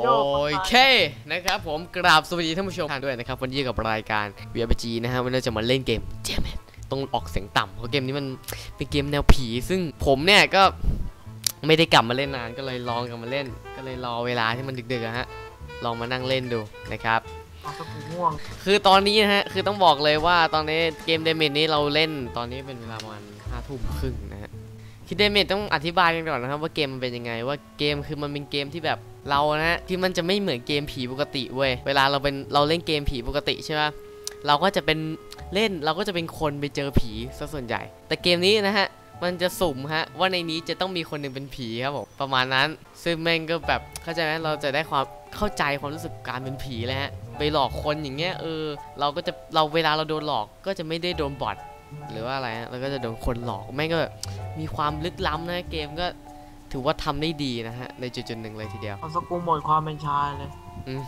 โอเคนะครับผมกราบสวัสดีท่านผู้ชมท่านด้วยนะครับ วันนี้กับรายการ VRPG นะฮะวันนี้จะมาเล่นเกมเจมต้องออกเสียงต่ำเพราะเกมนี้มันเป็นเกมแนวผี ซึ่งผมเนี่ยก็ไม่ได้กลับมาเล่นนานก็เลยลองกลับมาเล่น ก็เลยรอเวลาที่มันดึกๆอะฮะลองมานั่งเล่นดูนะครับคือตอนนี้นะฮะคือต้องบอกเลยว่าตอนนี้เกมเดเมจนี้เราเล่นตอนนี้เป็นเวลาประมาณห้าทุ่มครึ่งนะฮะคือเดเมจต้องอธิบายกันก่อนนะครับว่าเกมมันเป็นยังไงว่าเกมคือมันเป็นเกมที่แบบ เรานะฮะที่มันจะไม่เหมือนเกมผีปกติเว้ยเวลาเราเป็นเราเล่นเกมผีปกติใช่ไหมเราก็จะเป็นเล่นเราก็จะเป็นคนไปเจอผีซะส่วนใหญ่ แต่เกมนี้นะฮะมันจะสุ่มฮะว่าในนี้จะต้องมีคนหนึ่งเป็นผีครับผมประมาณนั้น ซึ่งแม่งก็แบบเข้าใจไหมเราจะได้ความเข้าใจความรู้สึกการเป็นผีเลยฮะไปหลอกคนอย่างเงี้ยเออเราก็จะเราเวลาเราโดนหลอกก็จะไม่ได้โดนบอทหรือว่าอะไรฮะเราก็จะโดนคนหลอกแม่งก็แบบมีความลึกล้ำนะเกมก็ ถือว่าทำได้ดีนะฮะ ในจุดๆหนึ่งเลยทีเดียวเอาสักกูหมดความเป็นชายเลยอืม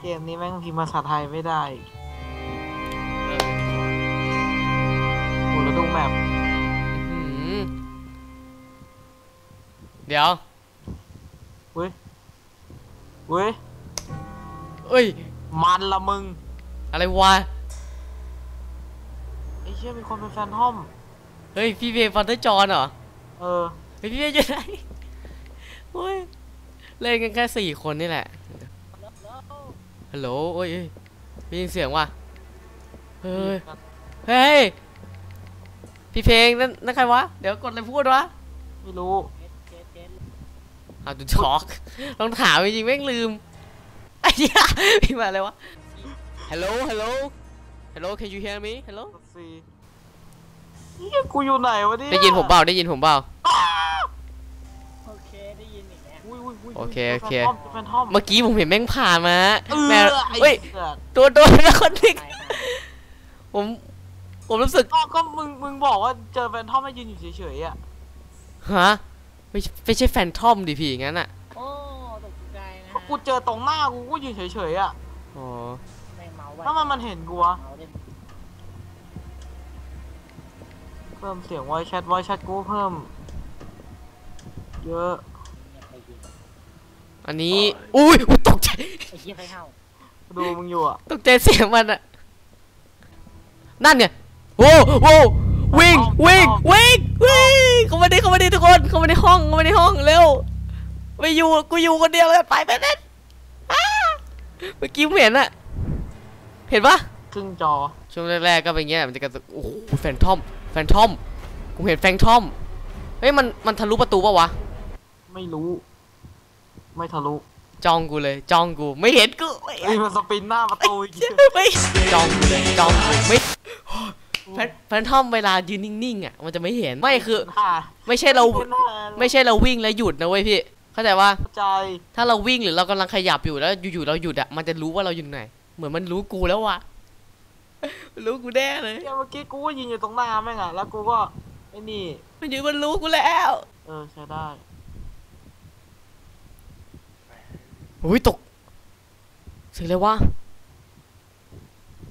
เกมนี้แม่งพิมพ์ภาษาไทยไม่ได้เออโหแล้วดูแมปอื้อหือเดี๋ยวเว้ยเว้ยเอ้ย มันละมึง อะไรวะไอ้เชี่ยมีคนเป็นแฟนทอม เฮ้ย พี่เบย์ฟันเตอร์จอนเหรอ เออเฮ้ยพี่เบย์อยู่ไหนโอ้ยเล่นกันแค่สี่คนนี่แหละฮัลโหลโอ้ยเอ้ยได้ยินเสียงว่ะเฮ้ยเฮ้ยพี่เพลงนั่นนั่นใครวะเดี๋ยวกดอะไรพูดวะไม่รู้เอาดูช็อกต้องถามจริงๆแม่งลืมไอ้เหี้ยพี่มาอะไรวะ Hello Hello Hello Can you hear me Hello กดซี เฮียกูอยู่ไหนวะเนี่ยได้ยินผมเปล่าได้ยินผมเปล่า โอเคได้ยินอีกแล้วอุ้ยอุ้ยอุ้ยโอเคโอเคเป็นแฟนทอมเมื่อกี้ผมเห็นแม่งผ่านมาเออแม่ไอ้เฮ้ยเสือกตัวโดนแล้วคนนึงตายหาผมผมรู้สึกก็ก็มึงมึงบอกว่าเจอแฟนทอมไม่ยืนอยู่เฉยๆอะฮะไม่ใช่ไม่ใช่แฟนทอมดิพี่งั้นอะโอ้ตกใจนะก็ฮะกูเจอตรงหน้ากูก็ยืนเฉยๆอะอ๋อ แม่งเมาส์ไว้ถ้ามันมันเห็นกูวะเมาส์ได้ พิ่มเสียงไวแชทไวแชทกูเพิ่ม เยอะเนี่ยไปยิงอันนี้อุ้ยอุ๊ยตกใจ ไอ้เหี้ยใครเข้าดูมึงอยู่อะตกใจเสียงมันอะนั่นเนี่ยโว้วโว้ววิ่งวิ่งวิ่งวิ่งเข้ามาดิเข้ามาดิทุกคนเข้ามาในห้องเข้ามาในห้องเร็วไปอยู่กูอยู่คนเดียวเลยไปไปเล่นอ้าเมื่อกี้ผมเห็นอะเห็นปะครึ่งจอช่วงแรกๆก็เป็นอย่างเงี้ยมันจะกระตุกโอ้โหแฟนทอม แฟนทอมกูเห็นแฟนทอมเฮ้ยมันมันทะลุประตูปะวะไม่รู้ ไม่ทะลุจ้องกูเลยจ้องกูไม่เห็นกูไม่เอ้ยมันสปินหน้าประตูอีกไม่จ้องกูเลยจ้องกูไม่แฟนแฟนทอมเวลายืนนิ่งๆอะมันจะไม่เห็นไม่คือหน้าไม่ใช่เราเป็นหน้าไม่ใช่เราวิ่งแล้วหยุดนะเว้ยพี่เข้าใจว่าเข้าใจถ้าเราวิ่งหรือเรากำลังขยับอยู่แล้วอยู่ๆเราหยุดอะมันจะรู้ว่าเราอยู่ไหน เหมือนมันรู้กูแล้ววะ รู้กูแน่เลยเนี่ยเมื่อกี้กูก็ยืนอยู่ตรงหน้าแม่งอะแล้วกูก็ไอ้นี่ มันอยู่มันรู้กูแล้ว เออใช้ได้โอ้ยตกเสียงอะไรวะ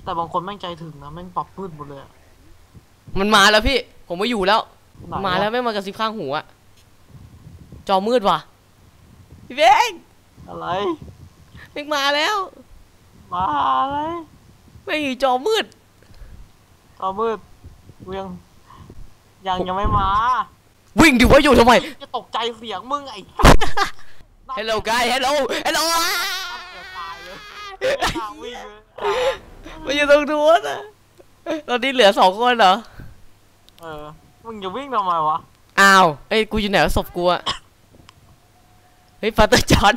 แต่บางคนแม่งใจถึงนะแม่งปรับมืดหมดเลยอะมันมาแล้วพี่ ผมไม่อยู่แล้ว ไหนมาแล้วะไม่งมากระซิบข้างหูอะจอมืดว่ะพี่เบงอะไร แม่งมาแล้ว มาอะ ไรแม่งอยู่จอมืด จอมืดกูยังยังยังไม่มา วิ่งดิว่าอยู่ทำไม จะตกใจเสียงมึงไอ้ Hello guy Hello Hello เกิดตายเลยทางวิ่งเลยมันอยู่ตรงนู้นอะตอนนี้เหลือสองคนเหรอ เออ มึงจะวิ่งทำไมวะ อ้าว เอ้ย กูอยู่ไหนวะศพกูอะเฮ้ยฟาเตอร์จอร์ด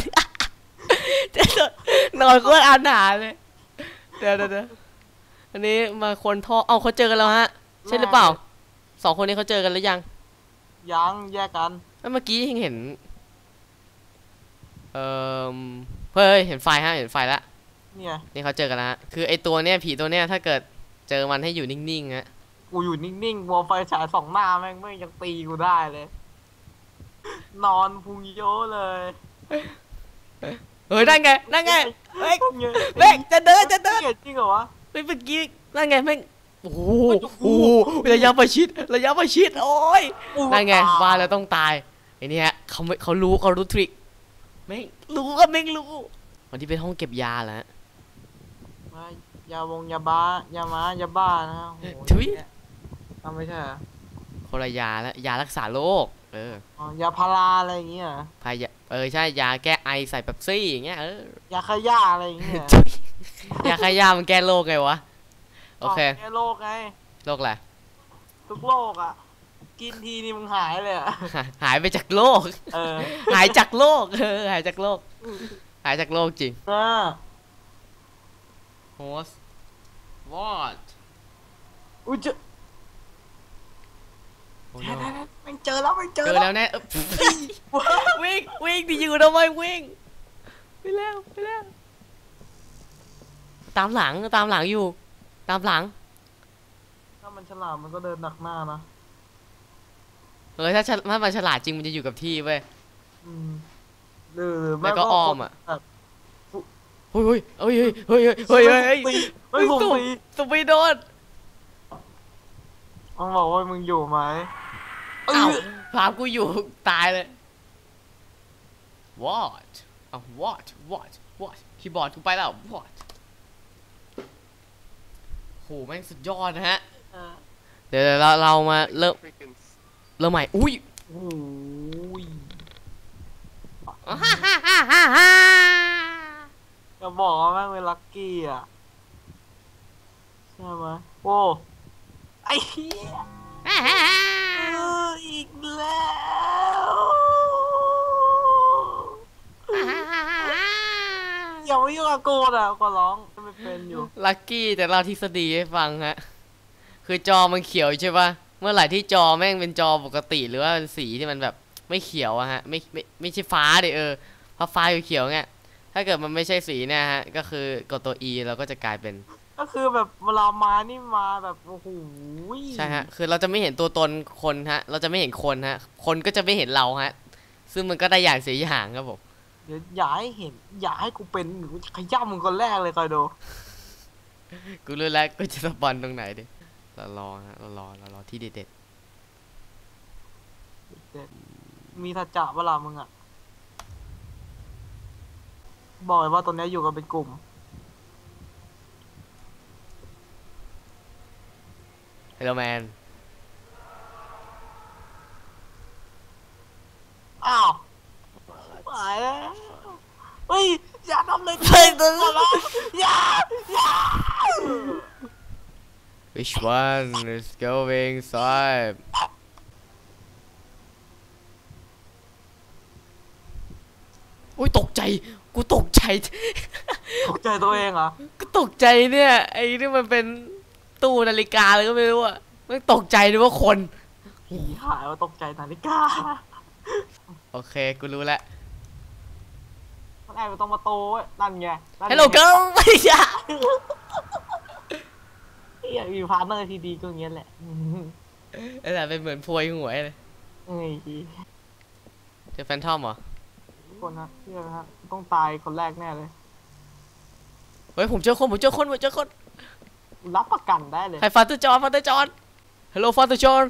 นอนก็อาหนาเลย เดี๋ยวเดี๋ยวเดี๋ยว อันนี้มาคนท่อเอาเขาเจอกันแล้วฮะ ใช่หรือเปล่า สองคนนี้เขาเจอกันหรือยัง ยังแยกกันเอ้ยเมื่อกี้ยังเห็น เอ่อเฮ้ยเห็นไฟฮะ เห็นไฟแล้วเนี่ยนี่เขาเจอกันแล้วฮะ คือไอตัวเนี้ยผีตัวเนี้ยถ้าเกิดเจอมันให้อยู่นิ่งๆฮะ กูอยู่นิ่งๆวัวไฟฉายสองหน้าแม่งแม่งยังตีกูได้เลย นอนพุงโยเลย เฮ้ยนั่นไงนั่นไงเฮ้ยเงี้ยเม่งจะเดินจะเดินเกลียดจริงเหรอวะเฮ้ยเมื่อกี้นั่นไงแม่งโอ้โหโอ้โอ้โหโหระยะประชิดระยะประชิดโอ้ยอู้นั่นไงตยว่าแล้วต้องตายไอ้เนี่ยเขาไม่เขารู้เขารู้ทริคไม่งรู้ก็ไม่งรู้วันที่เป็นห้องเก็บยาแหละมายาบงยาบ้ายาม้ายาบ้านะโอ้โหทุยทำไม่ใช่เหรอคนละยาแล้วยารักษาโรคเอออ๋อยาพาราอะไรอย่างเงี้ยเหรอพายาเออใช่ยาแก้ไอใส่เป๊ปซี่อย่างเงี้ยเออยาขย่าอะไรอย่างเงี้ยเหรอทุ ยยาขยามันแก้โรคไงวะ โอเค แก้โรคไง โรคอะไร ทุกโรคอะ กินทีนี่มึงหายเลยอะ หาหายไปจากโลก เออ หายจากโลก เออ หายจากโลก หายจากโลกจริงเออ host what อุ้ยเจอ oh แท้ no แท้แท้แม่งเจอแล้วแม่งเจเจออแล้วแล้วแน่เอ้ยวิ่งวิ่งดิอยู่ทำไมวิ่งไปแล้วไปแล้ว ตามหลังตามหลังอยู่ ตามหลัง ถ้ามันฉลาดมันก็เดินหนักหน้านะเออถ้าฉลถ้ามันฉลาดจริงมันจะอยู่กับที่เว้ยอืมหรือหรือไม่แล้วก็อ้อมอะแบบเฮ้ยเฮ้ยเฮ้ยเฮ้ยเฮ้ยเฮ้ยเฮ้ยเฮ้ยเฮ้ยผมตีสปีดโดนมันบอกว่ามึงอยู่ไหมเอ้อ้าวยพามกูอยู่ตายเลย what อ้าว what what what คีย์บอร์ดกูไปแล้ว what โหแม่งสุดยอดนะฮะเออเดี๋ยวเราเรามาเริ่ม เริ่มใหม่ อุ้ยโอ้ยจะบอกว่าแม่งเป็นลักกี้อะใช่ไหมโอ้ไอ้เหี้ยเอออีกแล้วอย่ามายุ่งกับกูนะก็ร้องไม่ เป็นอยู่ ลัคกี้แต่เราทฤษฎีให้ฟังฮะ คือจอมันเขียวใช่ปะเมื่อไหร่ที่จอแม่งเป็นจอปกติ หรือว่าเป็นสีที่มันแบบไม่เขียวอะฮะ ไม่ไม่ไม่ใช่ฟ้าดิเออเพราะฟ้าเขียวๆเงี้ย ถ้าเกิดมันไม่ใช่สีเนี่ยฮะ ก็คือกดตัว E เราก็จะกลายเป็น ก็คือแบบเวลามานี่มาแบบโอ้โหใช่ฮะ คือเราจะไม่เห็นตัวตนคนฮะ เราจะไม่เห็นคนฮะ คนก็จะไม่เห็นเราฮะ ซึ่งมันก็ได้อย่างเสียอย่างครับผม เดี๋ยวอย่าให้เห็น อย่าให้กูเป็นหนูจะขย้ำมึงคนแรกเลยคอยดูกูรู้แล้วกูจะสปอนตรงไหนดิเรารอฮะเรารอเรารอที่เด็ดเด็ดมีทัจจะเวลามึงอะ บอกเลยว่าตอนนี้อยู่กันเป็นกลุ่มๆ Hello man อ้าวตายแล้วเฮ้ย อย่าทำเลย เฮ้ย ตัวขอร้องอย่าอย่า Which one is going side อุ้ยตกใจ กูตกใจ ตกใจตัวเองเหรอะกูตกใจเนี่ย ไอ้นี่มันเป็นตู้นาฬิกาเลยก็ไม่รู้อะไม่งตกใจด้วยว่าคนผีหายว่าตกใจนาฬิกา โอเค กูรู้แล้วมัน แอบอยู่ตรงประตูเว้ยนั่นไงนั่นไง Hello girl ไม่ใช่เหี้ยมีพาร์ทเนอร์ที่ดีก็อย่างเงี้ยแหละอืมไอ้แต่เป็นเหมือนพวยหวยเลยเอ้ยเจอแฟนทอมเหรอทุกคนนะเชื่อนะฮะต้องตายคนแรกแน่เลย เฮ้ยผมเจอคนผมเจอคนผมเจอคนรับประกันได้เลย ใครฟาเตอร์จอห์นฟาเตอร์จอห์น Hello ฟาเตอร์จอห์น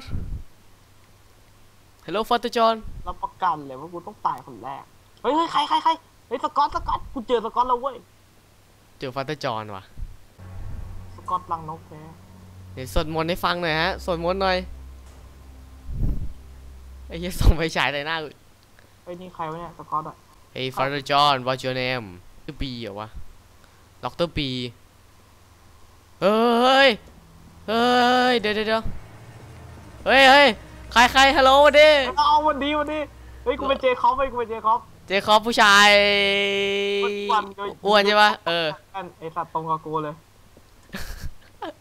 Hello ฟาเตอร์จอห์นรับประกันเลยว่ากูต้องตายคนแรก เฮ้ยเฮ้ยใครใครใคร เฮ้ยสกอตสกอตกูเจอสกอตแล้วเว้ย เจอฟาเตอร์จอห์นว่ะ สกอตลังนกแกเดี๋ยวสวดมนต์ให้ฟังหน่อยฮะสวดมนต์หน่อยไอ้เหี้ยส่งไปฉายใส่หน้ากูเฮ้ยนี่ใครวะเนี่ยสกอตอะ Hey Father John what's your name ชื่อบีเหรอวะด็อกเตอร์บีเฮ้ย เฮ้ยเดี๋ยวเดี๋ยวเดี๋ยวเฮ้ยเฮ้ยใครใครฮัลโหลวันดีเอาวันดีวันดีเฮ้ยกูเป็นเจคอบเฮ้ยกูเป็นเจคอบ เจคอบผู้ชายอ้วนๆอ้วนใช่ปะเออนั่นไอสัตว์ตรงกับกูเลย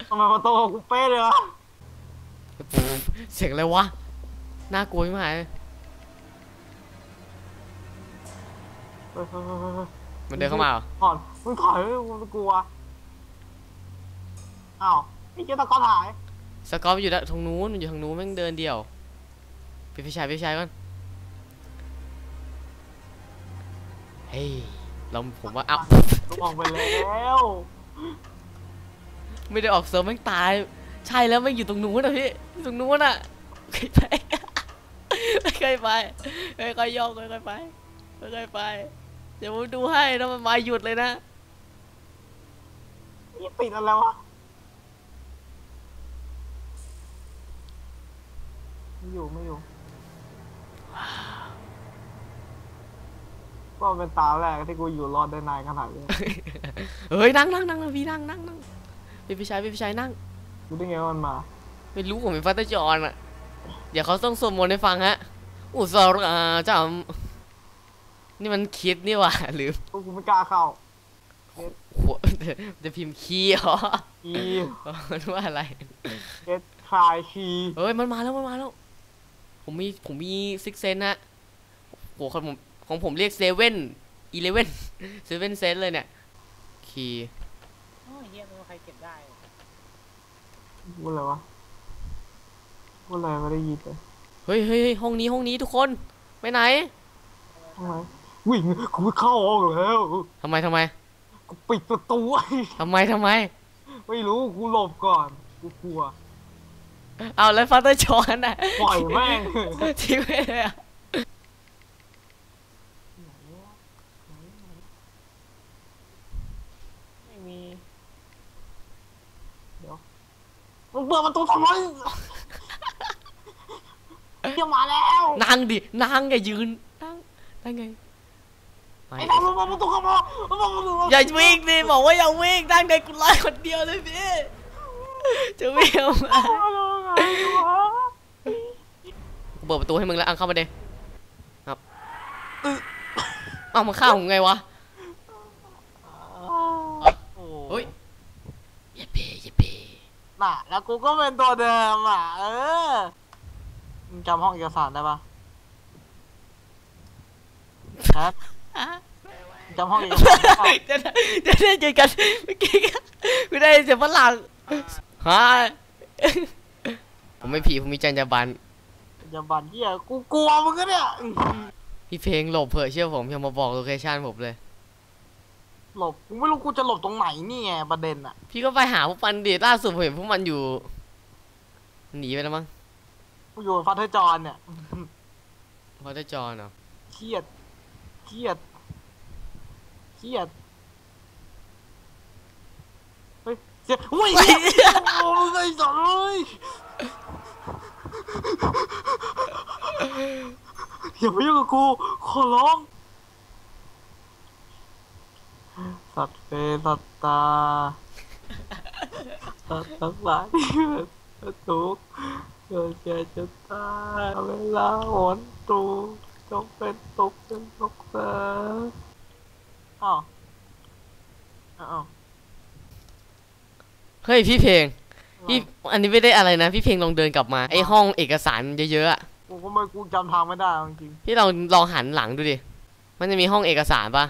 ทำไมมาตรงกับกูเป๊ะเลยวะเสียงอะไรวะน่ากลัวมากเลยเฮ้ยเฮ้ยเฮ้ยเฮ้ยเฮ้ยมันเดินเข้ามาเหรอถอนมึงถอยมึงกลัวอ้าวไอ้เจ้าตะกอนหายสกอตมันอยู่ด้านทางนู้นมันอยู่ทางนู้นแม่งเดินเดี่ยวไปพี่ชายพี่ชายก่อน เฮ้ยเราผมว่าเอ้าลงออกไปแล้ว ไม่ได้ออกเซิร์ฟแม่งตาย ใช่แล้วแม่งอยู่ตรงนู้นอะพี่อยู่ตรงนู้นอะเคยไปไม่เคยไปไม่เคยย่องไม่เคยไปไม่เคยไป เดี๋ยวผมดูให้แล้วมันมาหยุดเลยนะนี่ติดอะไรวะไม่อยู่ไม่อยู่ ก็เป็นตาแรกที่กูอยู่รอดได้นานขนาดนี้เฮ้ยนั่งนั่งนั่งพี่นั่งนั่งนั่งพี่พี่ชายพี่พี่ชายนั่งกูได้ไงว่ามันมา ไม่รู้ผมเป็นฟัตเตอร์จอนอะเดี๋ยวเขาต้องสวดมนต์ให้ฟังฮะอุสราจำนี่มันคิดนี่หว่าหรือกูกูไม่กล้าเข้าหัวจะพิมพ์คีย์เหรออีมันว่าอะไรเอสคลายคีเฮ้ยมันมาแล้วมันมาแล้ว ผมมีผมมีซิกเซนนะโหของผม ของผมเรียกเซเว่นอีเลเว่นเซเว่นเซนเลยเนี่ยคีย์โอ้ยเฮียไม่รู้ใครเก็บได้พูดอะไรวะพูดอะไรไม่ได้ยินเลยเฮ้ยเฮ้ยเฮ้ยห้องนี้ห้องนี้ทุกคนไปไหนทำไมวิ่งกูไม่เข้าห้องแล้วทำไมทำไมกูปิดประตูไว้ทำไมทำไม ไม่รู้กูหลบก่อนกูกลัว เอาแล้วฟัตเตอร์จอนอะปล่อยแม่งทิ้งไปเลยอะ ไม่มี เดี๋ยวมึง เปิดประตูทำไมเดี๋ยวมาแล้วนั่งดินั่งไงยืนนั่งนั่งไงไปไอ้น้องเปิดประตูเข้ามาเปิดประตูอย่าวิ่งดิบอกว่าอย่าวิ่งนั่งไงกูไล่คนเดียวเลยพี่จะวิ่งออกมากูเปิดประตูให้มึงแล้วอังเข้ามาเดครับเอามาฆ่าผมไงวะ เฮ้ย เยเป้เยเป้ น่ะ แล้วกูก็เป็นตัวเดิมอะ เออมึงจำห้องเอกสารได้ปะครับมึงจำห้องเอกสารได้ปะจะจะได้เจอกันเมื่อกี้กูได้เสียงฝรั่งฮะผมไม่ผีผมมีจรรยาบรรณอย่าบันเหี้ยกูกลัวมึงก็เนี่ยพี่เพลงหลบเผอะเชื่อผมอย่ามาบอกโลเคชั่นผมเลย หลบกูไม่รู้กูจะหลบตรงไหนนี่ไงประเด็นอะพี่ก็ไปหาพวกมันดิล่าสุดผมเห็นพวกมันอยู่ หนีไปแล้วมั้งกูอยู่ฟัตเทอร์จอนเนี่ยพอได้จอนเหรอเครียดเครียดเครียดเฮ้ยเสียอุ้ยโอ้มึงไอ้สัตว์เลยอย่ามายุ่งกับกูขอร้อง สัตว์เป็นสัตว์ตาสัตว์ทั้งหลายที่เป็นทุกข์เกิดแก่เจะตายเวลาหนตูจงเป็นตุกเป็นตุกเสออ้าวอ้าวเฮ้ยพี่เพลงพี่อันนี้ไม่ได้อะไรนะ พี่เพลงลองเดินกลับมาไอห้องเอกสารเยอะๆอะกูก็ไม่กูจำทางไม่ได้จริงพี่ลองลองหันหลังดูดิมันจะมีห้องเอกสารปะ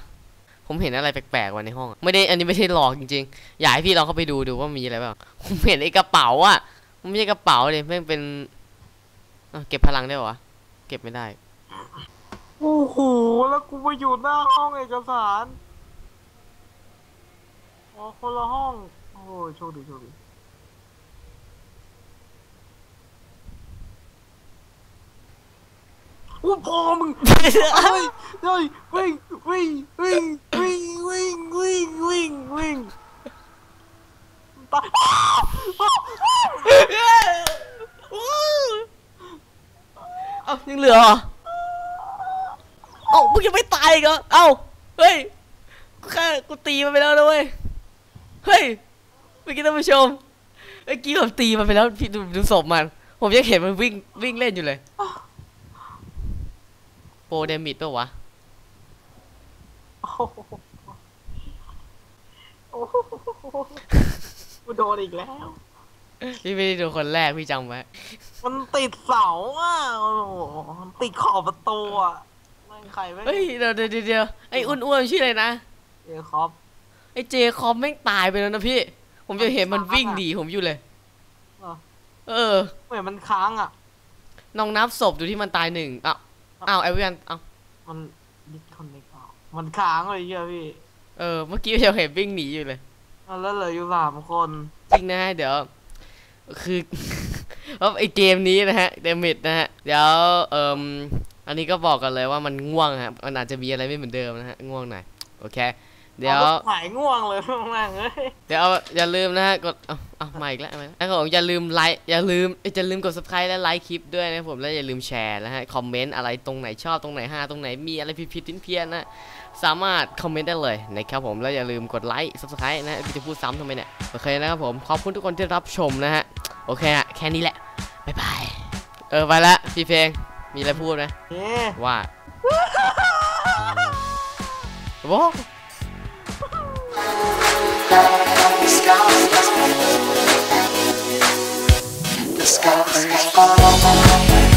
ผมเห็นอะไรแปลกๆว่ะในห้องอะไม่ได้ อันนี้ไม่ใช่หลอกจริงๆ อยากให้พี่ลองเข้าไปดูดูว่ามีอะไรบ้าง ผมเห็นไอ้กระเป๋าอะมันไม่ใช่กระเป๋าเลยแม่งเป็นเก็บพลังได้ปะวะเก็บไม่ได้ โอ้โห แล้วกูไปอยู่หน้าห้องเอกสาร อ๋อ คนละห้อง โอ้ยโชคดีโชคดี อู้พอมึงเฮ้ยเฮ้ยวิ่งวิ่งวิ่งวิ่งวิ่งวิ่งวิ่งวิ่งตายเอ้ายังเหลือเหรอเอ้ามึงยังไม่ตายอีกเหรอเอ้าเฮ้ยกูแค่กูตีมันไปแล้วนะเว้ยเฮ้ยเมื่อกี้ท่านผู้ชมเมื่อกี้ผมตีมันไปแล้วพี่ดูดูศพมัน ผมยังเห็นมันวิ่งวิ่งเล่นอยู่เลย โปรเดมิดปะวะ โอ้โหโอ้โหกูโดนอีกแล้ว พี่ไม่ได้ดูคนแรกพี่จำไว้มันติดเสาอะโอ้โหมันติดขอบประตูอะแม่งใครไม่เฮ้ยเดี๋ยวเดี๋ยวเดี๋ยวเดี๋ยวไอ้อ้วนๆชื่ออะไรนะ เอคอปไอ้เจคอมแม่งตายไปแล้วนะพี่ ผมจะเห็นมันวิ่งหนีผมอยู่เลย เหรอ เออ เหมือนมันค้างอะ น้องนับศพดูที่มันตายหนึ่งอ้าว อ้าวไอ้เวียนอ้าวมันดิสคอนเนคออกมันค้างเลยเหี้ยพี่เออเมื่อกี้เราเห็นวิ่งหนีอยู่เลยอะแล้วเหลืออยู่สามคนจริงนะฮะเดี๋ยว คือเพราะไอเกมนี้นะฮะเดมิดนะฮะเดี๋ยวเอ่มอันนี้ก็บอกกันเลยว่ามันง่วงครับมันอาจจะมีอะไรไม่เหมือนเดิมนะฮะง่วงหน่อยโอเค เดี๋ยวอาหายง่วงเลยมากเลยเดี๋ยวอย่าลืมนะฮะกดเอาเอามาอีกแล้วเอามาแล้วครับผมอย่าลืมไลค์อย่าลืมเอ้ยอย่าลืมกด subscribe และไลค์คลิปด้วยนะครับผมแล้วอย่าลืมแชร์นะฮะคอมเมนต์อะไรตรงไหนชอบตรงไหนห้าตรงไหนมีอะไรผิดๆเพี้ยนๆนะสามารถคอมเมนต์ได้เลยนะครับผมแล้วอย่าลืมกดไลค์ subscribe นะฮะพี่จะพูดซ้ำทำไมเนี่ยโอเคนะครับผมขอบคุณทุกคนที่รับชมนะฮะโอเคฮะแค่นี้แหละบ๊ายบายเออไปละพี่เพลงมีอะไรพูดไหมเย้ว่าว้า The sky is falling.